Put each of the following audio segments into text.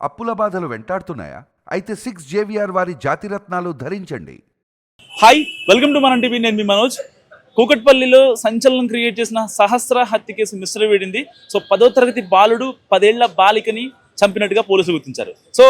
అప్పుల బాధలు వెంటాడుతున్నాయా? అయితే సిక్స్ జేవిఆర్ వారి జాతిరత్నాలు ధరించండి. హాయ్ వెల్కమ్ టు మన టీవీ నేను మీ మనోజ్. కూకట్పల్లిలో సంచలనం క్రియేట్ చేసిన సహస్ర హత్య కేసు మిశ్ర వేడింది. సో పదో తరగతి బాలుడు పదేళ్ళ బాలికని చంపినట్టుగా పోలీసులు గుర్తించారు. సో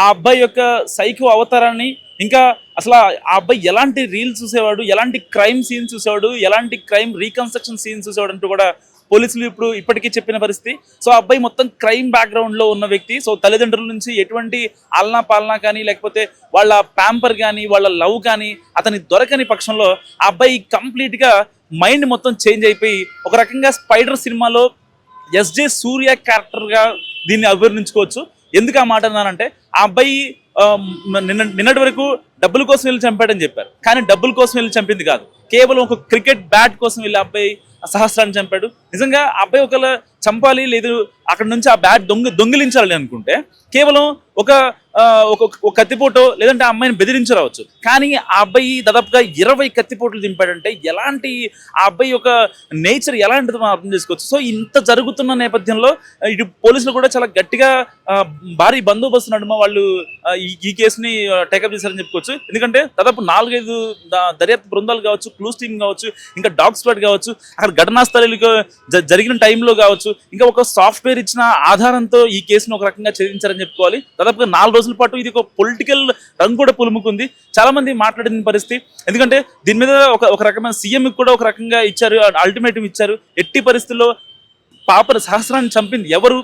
ఆ అబ్బాయి యొక్క సైకో అవతారాన్ని ఇంకా అసలు ఆ అబ్బాయి ఎలాంటి రీల్స్ చూసేవాడు ఎలాంటి క్రైమ్ సీన్స్ చూసేవాడు ఎలాంటి క్రైమ్ రీకన్స్ట్రక్షన్ సీన్స్ చూసేవాడు అంటూ కూడా పోలీసులు ఇప్పుడు ఇప్పటికీ చెప్పిన పరిస్థితి. సో అబ్బాయి మొత్తం క్రైమ్ బ్యాక్గ్రౌండ్లో ఉన్న వ్యక్తి. సో తల్లిదండ్రుల నుంచి ఎటువంటి ఆలనా పాలనా కానీ లేకపోతే వాళ్ళ ప్యాంపర్ కానీ వాళ్ళ లవ్ కానీ అతని దొరకని పక్షంలో ఆ అబ్బాయి కంప్లీట్గా మైండ్ మొత్తం చేంజ్ అయిపోయి ఒక రకంగా స్పైడర్ సినిమాలో ఎస్జే సూర్య క్యారెక్టర్గా దీన్ని అభివర్ణించుకోవచ్చు. ఎందుకు ఆ మాట అన్నానంటే ఆ అబ్బాయి నిన్న నిన్నటి వరకు డబ్బుల కోసం వెళ్ళి చంపాడని చెప్పారు. కానీ డబ్బుల కోసం వెళ్ళి చంపింది కాదు. కేవలం ఒక క్రికెట్ బ్యాట్ కోసం వెళ్ళి ఆ అబ్బాయి సహస్రాన్ని చంపాడు. నిజంగా అబ్బాయి ఒకవేళ చంపాలి లేదు అక్కడ నుంచి ఆ బ్యాట్ దొంగ దొంగిలించాలి అనుకుంటే కేవలం ఒక ఆ, ఒక ఒక కత్తిపోటో లేదంటే ఆ అమ్మాయిని బెదిరించరావచ్చు. కానీ ఆ అబ్బాయి దాదాపుగా ఇరవై కత్తిపోట్లు దింపాడంటే ఎలాంటి ఆ అబ్బాయి యొక్క నేచర్ ఎలాంటిది మనం అర్థం చేసుకోవచ్చు. సో ఇంత జరుగుతున్న నేపథ్యంలో ఇటు పోలీసులు కూడా చాలా గట్టిగా భారీ బందోబస్తు నడుమ వాళ్ళు ఈ కేసుని టేకప్ చేశారని చెప్పుకోవచ్చు. ఎందుకంటే దాదాపు నాలుగైదు దర్యాప్తు బృందాలు కావచ్చు క్లూస్ టీమ్ కావచ్చు ఇంకా డాగ్ స్క్వాడ్ కావచ్చు అక్కడ ఘటనా స్థలికి జరిగిన టైంలో కావచ్చు ఇంకా ఒక సాఫ్ట్వేర్ ఇచ్చిన ఆధారంతో ఈ కేసును ఒక రకంగా ఛేదించారని చెప్పుకోవాలి. దాదాపుగా నాలుగు రోజుల పాటు ఇది ఒక పొలిటికల్ రంగు కూడా పులుముకుంది. చాలా మంది మాట్లాడిన పరిస్థితి. ఎందుకంటే దీని మీద ఒక ఒక రకమైన సీఎం కూడా ఒక రకంగా ఇచ్చారు అల్టిమేటం ఇచ్చారు. ఎట్టి పరిస్థితుల్లో పాపను సహస్రాన్ని చంపింది ఎవరు?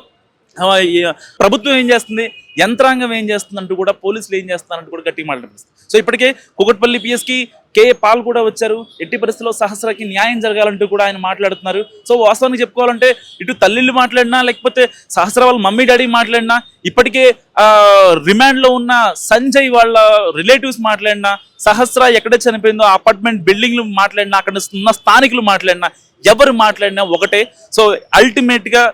ప్రభుత్వం ఏం చేస్తుంది? యంత్రాంగం ఏం చేస్తుంది అంటూ కూడా పోలీసులు ఏం చేస్తున్నారంటూ కూడా గట్టిగా మాట్లాడుతుంది సో ఇప్పటికే కుకట్పల్లి పిఎస్కి కే పాల్ కూడా వచ్చారు. ఎట్టి పరిస్థితుల్లో సహస్రకి న్యాయం జరగాలంటూ కూడా ఆయన మాట్లాడుతున్నారు. సో వాస్తవానికి చెప్పుకోవాలంటే ఇటు తల్లిళ్ళు మాట్లాడినా లేకపోతే సహస్ర వాళ్ళ మమ్మీ డాడీ మాట్లాడినా ఇప్పటికే రిమాండ్లో ఉన్న సంజయ్ వాళ్ళ రిలేటివ్స్ మాట్లాడినా సహస్ర ఎక్కడ చనిపోయిందో అపార్ట్మెంట్ బిల్డింగ్లు మాట్లాడినా అక్కడ ఉన్న స్థానికులు మాట్లాడినా ఎవరు మాట్లాడినా ఒకటే. సో అల్టిమేట్గా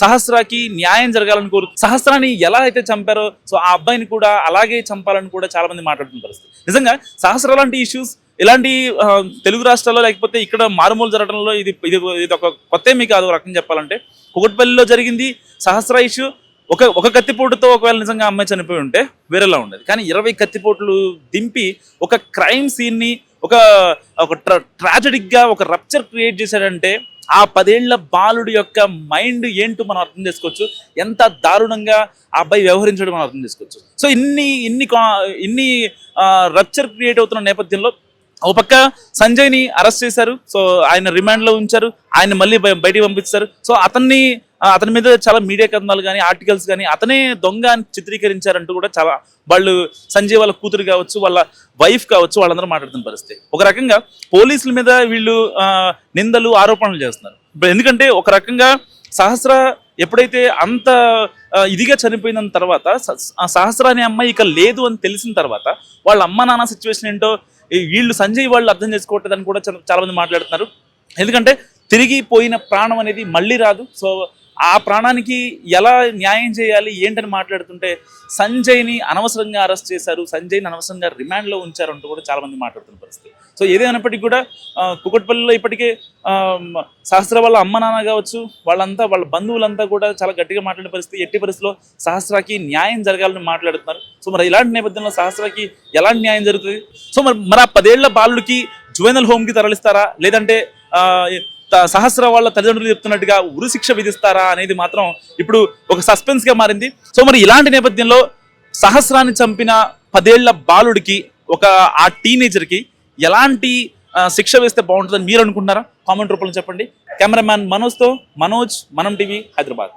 సహస్రాకి న్యాయం జరగాలని కోరు సహస్రాన్ని ఎలా అయితే చంపారో సో ఆ అబ్బాయిని కూడా అలాగే చంపాలని కూడా చాలా మంది మాట్లాడుతున్న పరిస్థితి. నిజంగా సహస్ర లాంటి ఇష్యూస్ ఇలాంటి తెలుగు రాష్ట్రాల్లో లేకపోతే ఇక్కడ మారుమూలు జరగడంలో ఇది ఇది ఇది ఒక కొత్త మీకు కాదు రకం చెప్పాలంటే. కుకట్పల్లిలో జరిగింది సహస్ర ఇష్యూ ఒక ఒక కత్తిపోటుతో ఒకవేళ నిజంగా అమ్మాయి చనిపోయి ఉంటే వేరేలా ఉండేది. కానీ ఇరవై కత్తిపోట్లు దింపి ఒక క్రైమ్ సీన్ని ఒక ఒక ట్రాజడిక్గా ఒక రప్చర్ క్రియేట్ చేశాడంటే ఆ పదేళ్ళ బాలుడి యొక్క మైండ్ ఏంటో మనం అర్థం చేసుకోవచ్చు. ఎంత దారుణంగా ఆ అబ్బాయి వ్యవహరించడం మనం అర్థం చేసుకోవచ్చు. సో ఇన్ని ఇన్ని ఇన్ని రప్చర్ క్రియేట్ అవుతున్న నేపథ్యంలో ఒక పక్క సంజయ్ని అరెస్ట్ చేశారు. సో ఆయన రిమాండ్లో ఉంచారు. ఆయన మళ్ళీ బయ- బయటికి పంపించారు. సో అతన్ని అతని మీద చాలా మీడియా కథనాలు కానీ ఆర్టికల్స్ కానీ అతనే దొంగ అని చిత్రీకరించారంటూ కూడా చాలా వాళ్ళు సంజయ్ వాళ్ళ కూతురు కావచ్చు వాళ్ళ వైఫ్ కావచ్చు వాళ్ళందరూ మాట్లాడుతున్న పరిస్థితి. ఒక రకంగా పోలీసుల మీద వీళ్ళు ఆ, నిందలు ఆరోపణలు చేస్తున్నారు. ఎందుకంటే ఒక రకంగా సహస్ర ఎప్పుడైతే అంత ఇదిగా చనిపోయిన తర్వాత సహస్ర అనే అమ్మాయి ఇక లేదు అని తెలిసిన తర్వాత వాళ్ళ అమ్మ నాన్న సిచ్యువేషన్ ఏంటో వీళ్ళు సంజయ్ వాళ్ళు అర్థం చేసుకోవట్లేదని కూడా చాలా- చాలా మంది మాట్లాడుతున్నారు. ఎందుకంటే తిరిగి పోయిన ప్రాణం అనేది మళ్ళీ రాదు. సో ఆ ప్రాణానికి ఎలా న్యాయం చేయాలి ఏంటని మాట్లాడుతుంటే సంజయ్ని అనవసరంగా అరెస్ట్ చేశారు సంజయ్ని అనవసరంగా రిమాండ్లో ఉంచారు అంటూ కూడా చాలామంది మాట్లాడుతున్న పరిస్థితి. సో ఏదైనప్పటికీ కూడా కుకట్పల్లిలో ఇప్పటికే సహస్ర వాళ్ళ అమ్మ నాన్న కావచ్చు వాళ్ళంతా వాళ్ళ బంధువులంతా కూడా చాలా గట్టిగా మాట్లాడిన పరిస్థితి. ఎట్టి పరిస్థితిలో సహస్రాకి న్యాయం జరగాలని మాట్లాడుతున్నారు. సో మరి ఇలాంటి నేపథ్యంలో సహస్రాకి ఎలాంటి న్యాయం జరుగుతుంది? సో మరి మరి ఆ పదేళ్ళ బాలుడికి జువెనల్ హోమ్కి తరలిస్తారా? లేదంటే సహస్ర వాళ్ళ తల్లిదండ్రులు చెప్తున్నట్టుగా ఉరి శిక్ష విధిస్తారా అనేది మాత్రం ఇప్పుడు ఒక సస్పెన్స్గా మారింది. సో మరి ఇలాంటి నేపథ్యంలో సహస్రాన్ని చంపిన పదేళ్ళ బాలుడికి ఒక ఆ టీనేజర్కి ఎలాంటి శిక్ష వేస్తే బాగుంటుందని మీరు అనుకుంటున్నారా? కామెంట్ రూపంలో చెప్పండి. కెమెరామ్యాన్ మనోజ్తో మనోజ్ మనం టీవీ హైదరాబాద్.